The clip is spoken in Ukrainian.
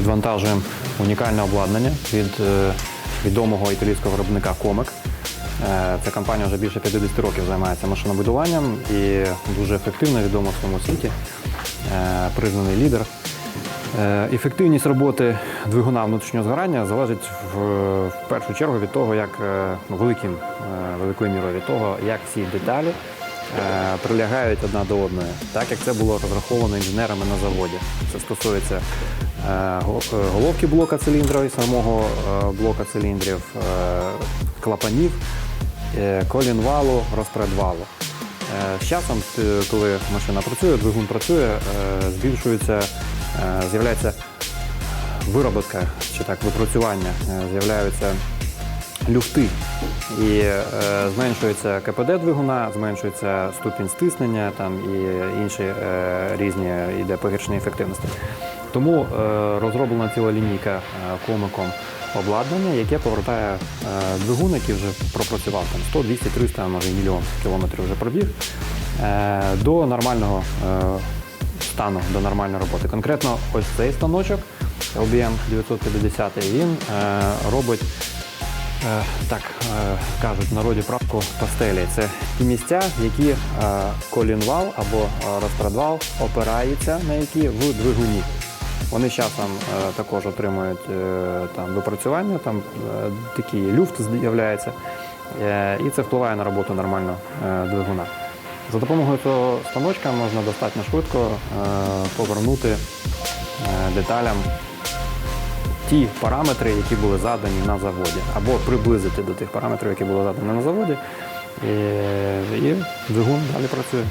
завантажуємо унікальне обладнання від е, відомого італійського виробника Комек. Ця компанія вже більше 50 років займається машинобудуванням і дуже ефективно відома в всьому світі. Е, Признаний лідер. Е, Ефективність роботи двигуна внутрішнього згорання залежить в, в першу чергу від того, як ну, великим, великою мірою від того, як всі деталі прилягають одна до одної, так як це було розраховано інженерами на заводі. Це стосується головки блока циліндрів і самого е, блока циліндрів, е, клапанів, е, колінвалу, розпредвалу. Е, З часом, е, коли машина працює, двигун працює, е, збільшується, е, з'являється вироботка чи так випрацювання, е, з'являються люфти і е, зменшується КПД двигуна, зменшується ступінь стиснення там і інші е, різні йде погіршення ефективності. Тому е, розроблена ціла лінійка е, комиком обладнання, яке повертає е, двигун, який вже пропрацював там 100, 200, 300, а може мільйон кілометрів вже пробіг, е, до нормального е, стану, до нормальної роботи. Конкретно ось цей станочок LBM 950, він е, робить так е, кажуть в народі правку пастелі. Це ті місця, які е, колінвал або е, розпредвал опирається на які в двигуні. Вони з часом е, також отримують е, там випрацювання, там е, такий люфт з'являється, е, і це впливає на роботу нормально е, двигуна. За допомогою цього станочка можна достатньо швидко е, повернути е, деталям ті параметри, які були задані на заводі, або приблизити до тих параметрів, які були задані на заводі, і, і двигун далі працює.